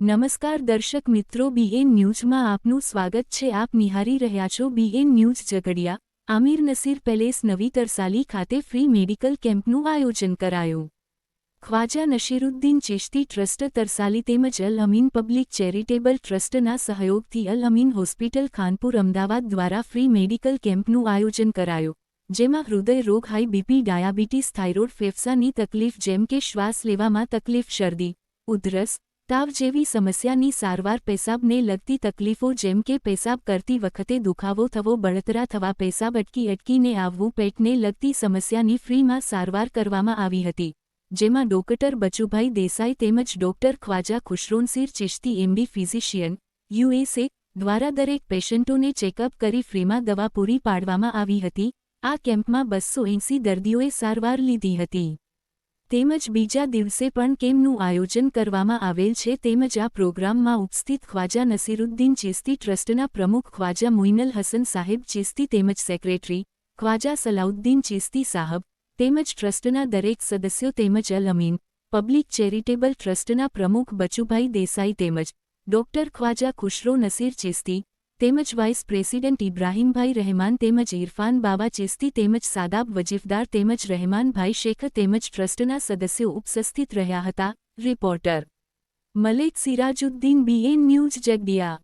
નમસ્કાર દર્શક મિત્રો બીએન ન્યૂઝમાં આપનું સ્વાગત છે. આપ નિહારી રહ્યા છો B N news Jhagadia. Aamir Nasir palace Navi Tarsali ખાતે ફ્રી મેડિકલ કેમ્પનું આયોજન કરાયું. ખ્વાજા નશીરુદ્દીન ચિશ્તી ટ્રસ્ટ તરસાલી તેમજ અલ અમીન પબ્લિક ચેરિટેબલ ટ્રસ્ટના સહયોગથી અલ અમીન હોસ્પિટલ ખાનપુર અમદાવાદ દ્વારા ફ્રી મેડિકલ કેમ્પનું આયોજન કરાયું, જેમાં હૃદય રોગ, હાઈ બીપી, ડાયાબિટીસ, થાઇરોઇડ, ફેફસાની તકલીફ જેમ કે શ્વાસ લેવામાં તકલીફ, શરદી, ઉધરસ તાવ જેવી સમસ્યાની સારવાર પેશાબને લગતી તકલીફો જેમ કે પેશાબ કરતી વખતે દુખાવો થવો, બળતરા થવા, પેશાબ અટકી અટકીને આવવું, પેટને લગતી સમસ્યાની ફ્રીમાં સારવાર કરવામાં આવી હતી, જેમાં ડોક્ટર બચુભાઈ દેસાઈ તેમજ doctor Khwaja Khushro Nasir Chishti, MB physician, USA દ્વારા દરેક પેશન્ટોને ચેકઅપ કરી ફ્રીમાં દવા પૂરી પાડવામાં આવી હતી. આ કેમ્પમાં બસો એંસી દર્દીઓએ સારવાર લીધી હતી. તેમજ બીજા દિવસે પણ કેમનું આયોજન કરવામાં આવેલ છે તેમજ આ પ્રોગ્રામમાં ઉપસ્થિત ખ્વાજા નસીરુદ્દીન ચિસ્તી ટ્રસ્ટના પ્રમુખ ખ્વાજા મુઇનલ હસન સાહેબ ચિસ્તી તેમજ સેક્રેટરી ખ્વાજા સલાઉદ્દીન ચિસ્તી સાહબ તેમજ ટ્રસ્ટના દરેક સદસ્યો તેમજ અલ અમીન પબ્લિક ચેરિટેબલ ટ્રસ્ટના પ્રમુખ બચુભાઈ દેસાઈ તેમજ ડોક્ટર ખ્વાજા ખુશરો નસીર ચિસ્તી તેમજ વાઇસ પ્રેસિડેન્ટ ઇબ્રાહીમભાઈ રહેમાન તેમજ ઇરફાન બાબા ચિસ્તી તેમજ સાદાબ વજીફદાર તેમજ રહેમાનભાઈ શેખ તેમજ ટ્રસ્ટના સદસ્યો ઉપસ્થિત રહ્યા હતા. Reporter. Malek Sirajuddin B N news Jhagadia